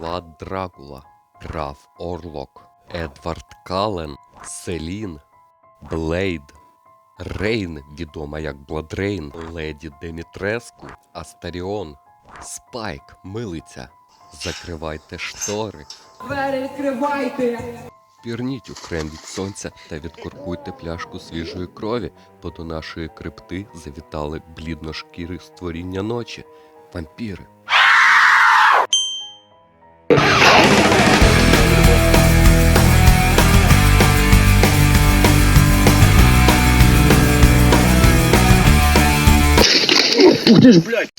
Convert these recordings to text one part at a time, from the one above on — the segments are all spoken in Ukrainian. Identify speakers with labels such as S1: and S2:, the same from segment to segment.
S1: Влад Дракула, граф Орлок, Едвард Кален, Селін, Блейд, Рейн, відома як Бладрейн, Леді Демітреску, Астаріон, Спайк, Милиця. Закривайте штори.
S2: Двері відкривайте!
S1: Пірніть у крем від сонця та відкоркуйте пляшку свіжої крові, бо до нашої крипти завітали блідношкіри створіння ночі. Вампіри.
S3: Ух ты ж, блядь!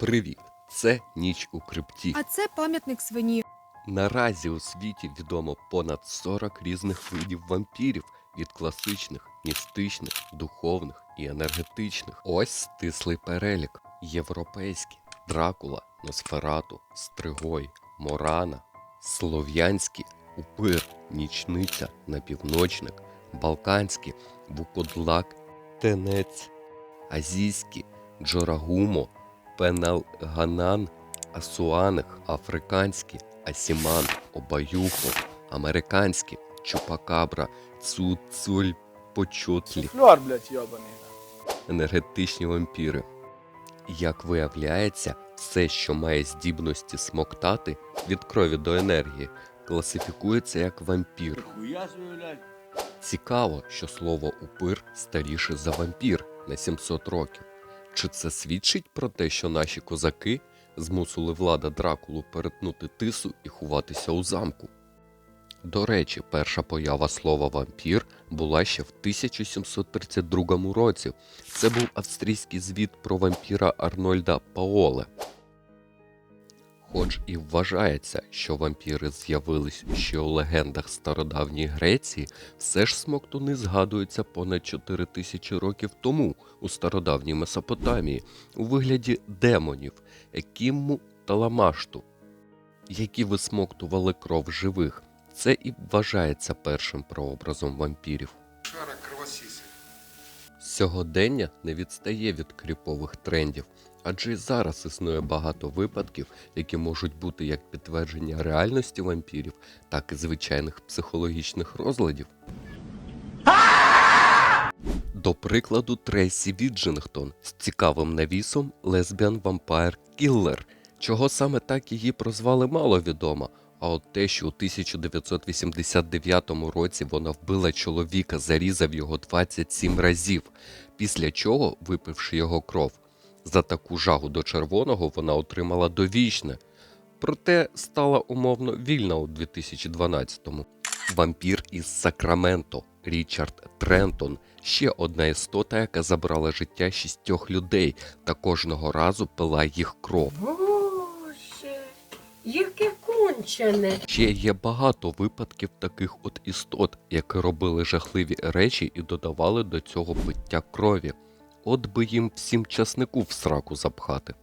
S1: Привіт! Це ніч у крипті.
S4: А це пам'ятник свині.
S1: Наразі у світі відомо понад 40 різних видів вампірів від класичних, містичних, духовних і енергетичних. Ось стислий перелік: європейські, Дракула, Носферату, Стригой, Морана, слов'янські, упир, нічниця, напівночник, балканські, вукодлак, тенець, азійські, джорагумо, пеналганан, асуаних, африканські, асіман, обаюхо, американські, чупакабра, цуцуль, почотлі,
S3: Флер, блядь, ебаный.
S1: Енергетичні вампіри. Як виявляється, все, що має здібності смоктати від крові до енергії, класифікується як вампір. Цікаво, що слово упир старіше за вампір на 700 років. Чи це свідчить про те, що наші козаки змусили влада Дракулу перетнути тису і ховатися у замку? До речі, перша поява слова вампір була ще в 1732 році. Це був австрійський звіт про вампіра Арнольда Паоле. Хоч і вважається, що вампіри з'явились ще у легендах стародавньої Греції, все ж смоктуни згадуються понад 4 тисячі років тому у стародавній Месопотамії у вигляді демонів Екімму та Ламашту, які висмоктували кров живих. Це і вважається першим прообразом вампірів.
S5: Шара кровосиси.
S1: Сьогодення не відстає від кріпових трендів, адже і зараз існує багато випадків, які можуть бути як підтвердження реальності вампірів, так і звичайних психологічних розладів. До прикладу, Трейсі Віджингтон з цікавим навісом Lesbian Vampire Killer. Чого саме так її прозвали, мало відомо. А от те, що у 1989 році вона вбила чоловіка, зарізав його 27 разів, після чого, випивши його кров, за таку жагу до червоного вона отримала довічне. Проте стала умовно вільна у 2012-му. Вампір із Сакраменто Річард Трентон ще одна істота, яка забрала життя шістьох людей та кожного разу пила їх кров.
S6: Яке кончене.
S1: Ще є багато випадків таких от істот, які робили жахливі речі і додавали до цього пиття крові. От би їм всім часнику в сраку запхати.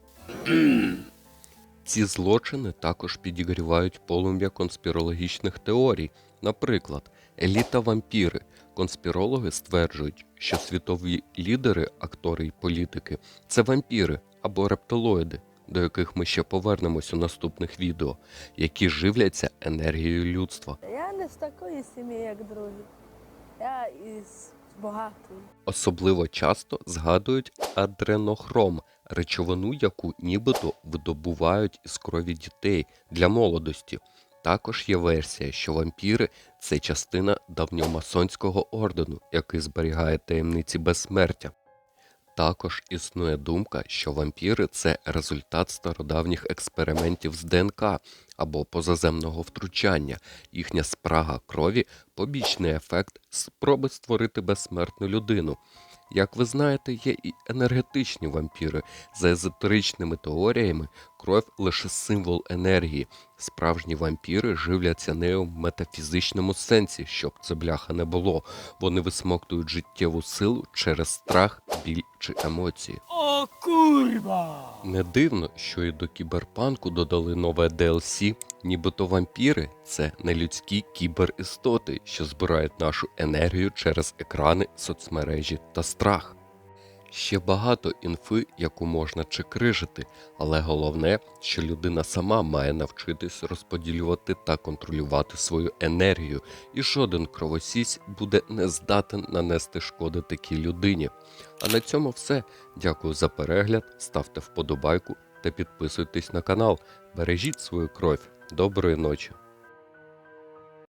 S1: Ці злочини також підігрівають полум'я конспірологічних теорій. Наприклад, еліта вампіри. Конспірологи стверджують, що світові лідери, актори і політики це вампіри або рептилоїди, до яких ми ще повернемось у наступних відео, які живляться енергією людства.
S7: Я не з такої сім'ї, як другі. Я із багатої.
S1: Особливо часто згадують адренохром, речовину, яку нібито видобувають із крові дітей для молодості. Також є версія, що вампіри це частина давньомасонського ордену, який зберігає таємниці безсмертя. Також існує думка, що вампіри це результат стародавніх експериментів з ДНК або позаземного втручання. Їхня спрага крові побічний ефект спроби створити безсмертну людину. Як ви знаєте, є і енергетичні вампіри. За езотеричними теоріями, кров лише символ енергії. Справжні вампіри живляться нею в метафізичному сенсі, щоб це бляха не було. Вони висмоктують життєву силу через страх, біль чи емоції.
S3: О, курва!
S1: Не дивно, що і до кіберпанку додали нове DLC, нібито вампіри це нелюдські кіберистоти, що збирають нашу енергію через екрани, соцмережі та страх. Ще багато інфи, яку можна чекрижити, але головне, що людина сама має навчитись розподілювати та контролювати свою енергію, і жоден кровосісь буде не здатен нанести шкоди такій людині. А на цьому все. Дякую за перегляд, ставте вподобайку та підписуйтесь на канал. Бережіть свою кров. Доброї ночі!